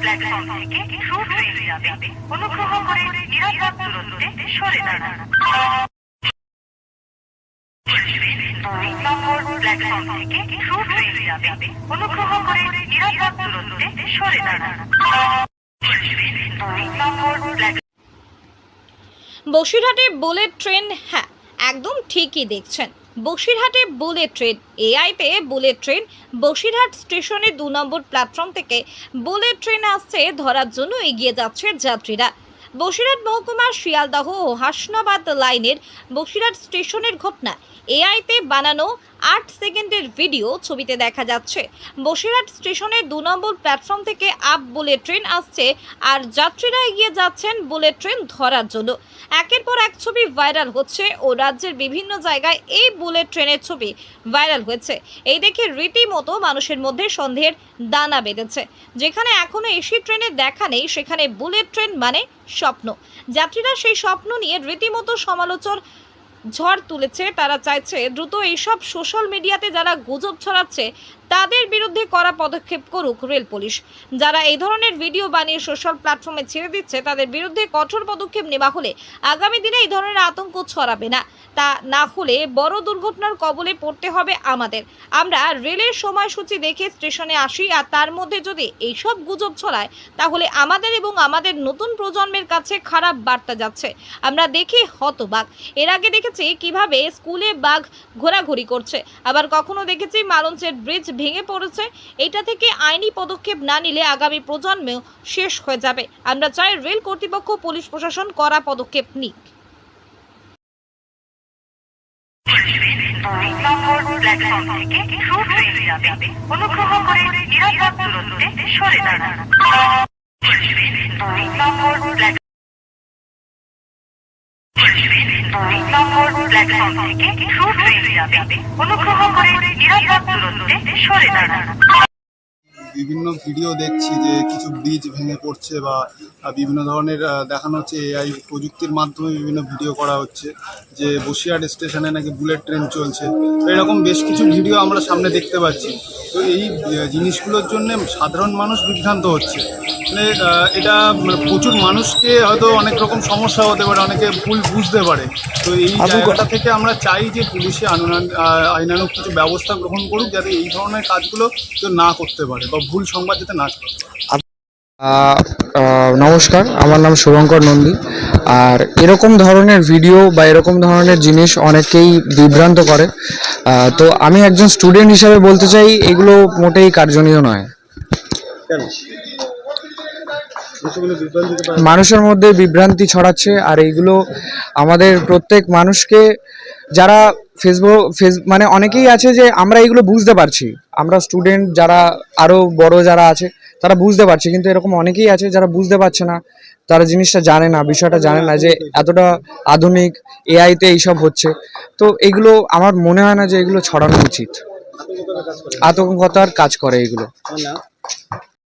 Platform থেকে অনুগ্রহ করে নিরাপদ দূরত্বে সরে দাঁড়ান বসিরহাটে বুলেট ট্রেন হ্যাঁ একদম ঠিকই দেখছেন। বসিরহাটে বুলেট ট্রেন এআইতে বুলেট ট্রেন বসিরহাট স্টেশনে দু নম্বর প্ল্যাটফর্ম থেকে বুলেট ট্রেন আসছে, ধরার জন্য এগিয়ে যাচ্ছে যাত্রীরা। বসিরহাট মহকুমার শিয়ালদহ ও হাসনাবাদ লাইনের বসিরহাট স্টেশনের ঘটনা এআইতে বানানো আট সেকেন্ডের ভিডিও ছবিতে দেখা যাচ্ছে। বসিরহাট স্টেশনের দু নম্বর প্ল্যাটফর্ম থেকে আপ বুলেট ট্রেন আসছে আর যাত্রীরা এগিয়ে যাচ্ছেন বুলেট ট্রেন ধরার জন্য। একের পর এক ছবি ভাইরাল হচ্ছে ও রাজ্যের বিভিন্ন জায়গায় এই বুলেট ট্রেনের ছবি ভাইরাল হয়েছে। এই দেখে রীতিমতো মানুষের মধ্যে সন্দেহের দানা বেঁধেছে। যেখানে এখনও এসি ট্রেনের দেখা নেই, সেখানে বুলেট ট্রেন মানে স্বপ্ন। যাত্রীরা সেই স্বপ্ন নিয়ে রীতিমতো সমালোচন ঝড় তুলেছে, তারা চাইছে দ্রুত এইসব সোশ্যাল মিডিয়াতে যারা গুজব ছড়াচ্ছে, তাদের বিরুদ্ধে কড়া পদক্ষেপ করুক রেল পুলিশ। যারা এই ধরনের ভিডিও বানিয়ে সোশ্যাল প্ল্যাটফর্মে ছেড়ে দিচ্ছে, তাদের বিরুদ্ধে কঠোর পদক্ষেপ নেওয়া হলে আগামী দিনে এই ধরনের আতঙ্ক ছড়াবে না। তা না হলে বড় দুর্ঘটনার কবলে পড়তে হবে আমাদের। আমরা রেলের সময়সূচি দেখে স্টেশনে আসি, আর তার মধ্যে যদি এইসব গুজব ছড়ায়, তাহলে আমাদের এবং আমাদের নতুন প্রজন্মের কাছে খারাপ বার্তা যাচ্ছে। আমরা দেখি হতবাক। এর আগে দেখেছি কীভাবে স্কুলে বাঘ ঘোরাঘুরি করছে। আবার কখনো দেখেছি মালঞ্চের ব্রিজ ভেঙে পড়েছে। এটা থেকে আইনি পদক্ষেপ না নিলে আগামী প্রজন্মেও শেষ হয়ে যাবে। আমরা চাই রেল কর্তৃপক্ষ, পুলিশ প্রশাসন করা পদক্ষেপ নিক। অনুগ্রহ করে সরে দাঁড়ান বিভিন্ন ভিডিও দেখছি যে কিছু ব্রিজ ভেঙে পড়ছে বা বিভিন্ন ধরনের দেখানো হচ্ছে এআই প্রযুক্তির মাধ্যমে বিভিন্ন ভিডিও করা হচ্ছে, যে বসিরহাট স্টেশনে নাকি বুলেট ট্রেন চলছে। এরকম বেশ কিছু ভিডিও আমরা সামনে দেখতে পাচ্ছি। তো এই জিনিসগুলোর জন্য সাধারণ মানুষ বিভ্রান্ত হচ্ছে। মানে এটা মানে প্রচুর মানুষকে হয়তো অনেক রকম সমস্যা হতে পারে অনেকে ভুল বুঝতে পারে। তো এই জায়গাটা থেকে আমরা চাই যে পুলিশে আনুমান আইনানুক কিছু ব্যবস্থা গ্রহণ করুক যাতে এই ধরনের কাজগুলো কেউ না করতে পারে বা ভুল সংবাদ যাতে না নমস্কার আমার নাম শুভঙ্কর নন্দী। আর এরকম ধরনের ভিডিও বা এরকম ধরনের জিনিস অনেকেই বিভ্রান্ত করে। তো আমি একজন স্টুডেন্ট হিসাবে বলতে চাই এগুলো মোটেই কার্যনীয় নয়। মানুষের মধ্যে বিভ্রান্তি ছড়াচ্ছে আর এইগুলো আমাদের প্রত্যেক মানুষকে যারা ফেসবুক ফেস মানে অনেকেই আছে যে আমরা এগুলো বুঝতে পারছি। আমরা স্টুডেন্ট যারা আরও বড় যারা আছে তারা বুঝতে পারছে, কিন্তু এরকম অনেকেই আছে যারা বুঝতে পারছে না। তারা জিনিসটা জানে না, বিষয়টা জানে না যে এতটা আধুনিক এআইতে এইসব হচ্ছে। তো এগুলো আমার মনে হয় না যে এগুলো ছড়ানো উচিত। আতঙ্কতার কাজ করে এগুলো।